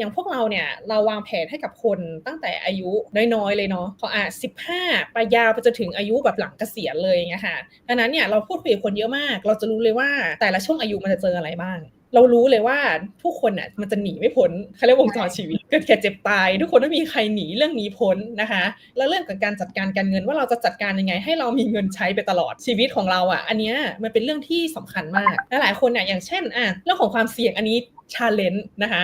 อย่างพวกเราเนี่ยเราวางแผนให้กับคนตั้งแต่อายุน้อยๆเลยเนาะพออะ15ไปยาวไปจนถึงอายุแบบหลังเกษียณเลยอย่างเงี้ยค่ะดังนั้นเนี่ยเราพูดคุยกับคนเยอะมาก เราจะรู้เลยว่าแต่ละช่วงอายุมันจะเจออะไรบ้างเรารู้เลยว่าทุกคนน่ะมันจะหนีไม่พ้นเขาเรียกวงจรชีวิตเกิดแก่เจ็บตาย ทุกคนไม่มีใครหนีเรื่องนี้พ้นนะคะ แล้วเรื่องของการจัดการการเงินว่าเราจะจัดการยังไง ให้เรามีเงินใช้ไปตลอดชีวิตของเราอะ อันเนี้ยมันเป็นเรื่องที่สำคัญมากและหลายคนเนี่ยอย่างเช่นอะเรื่องของความเสี่ยงอันนี้ ชาเลนจ์นะคะ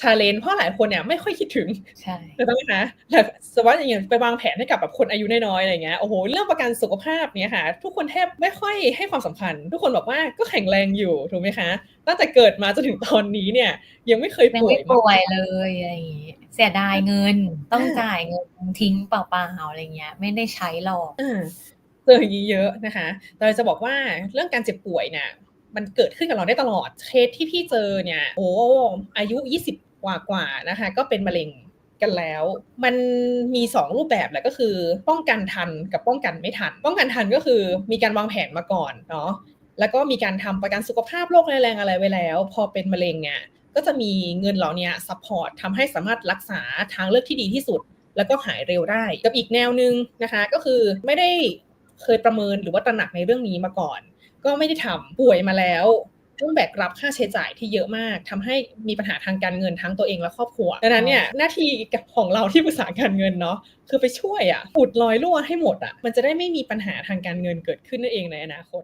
ชาเลนจ์เพราะหลายคนเนี่ยไม่ค่อยคิดถึงใช่ถูกต้องไหมคะแต่สมมติว่าอย่างเงี้ยไปวางแผนให้กับแบบคนอายุน้อยๆอะไรเงี้ยโอ้โหเรื่องประกันสุขภาพเนี่ยค่ะ ทุกคนแทบไม่ค่อยให้ความสำคัญ ทุกคนบอกว่าก็แข็งแรงอยู่ถูกไหมคะตั้งแต่เกิดมาจนถึงตอนนี้เนี่ย ยังไม่เคยยังป่วยไม่ป่วยเลยอะไรอย่างงี้เสียดายเงินต้องจ่ายเงินทิ้งเปล่าๆอะไรเงี้ย ไม่ได้ใช้หรอกอ่าเจออย่างนี้เยอะนะคะแต่เราจะบอกว่าเรื่องการเจ็บป่วยเนี่ย มันเกิดขึ้นกับเราได้ตลอดเคสที่พี่เจอเนี่ย โอ้อายุ 20 กว่ากว่านะคะ ก็เป็นมะเร็งกันแล้ว มันมี 2 รูปแบบแหละก็คือ ป้องกันทันกับป้องกันไม่ทัน ป้องกันทันก็คือมีการวางแผนมาก่อนเนาะแล้วก็มีการทำประกันสุขภาพโรคแรงอะไรไว้แล้ว พอเป็นมะเร็งเนี่ยก็จะมีเงินเหล่านี้ซัพพอร์ตทำให้สามารถรักษาทางเลือกที่ดีที่สุด แล้วก็หายเร็วได้กับอีกแนวหนึ่งนะคะ ก็คือไม่ได้เคยประเมินหรือว่าตระหนักในเรื่องนี้มาก่อน ก็ไม่ได้ทำป่วยมาแล้วต้องแบกรับค่าใช้จ่ายที่เยอะมากทำให้มีปัญหาทางการเงินทั้งตัวเองและครอบครัวดังนั้นเนี่ยหน้าที่ของเราที่ปรึกษาการเงินเนาะคือไปช่วยอะอุดรอยรั่วให้หมดอะมันจะได้ไม่มีปัญหาทางการเงินเกิดขึ้นนั่นเองในอนาคต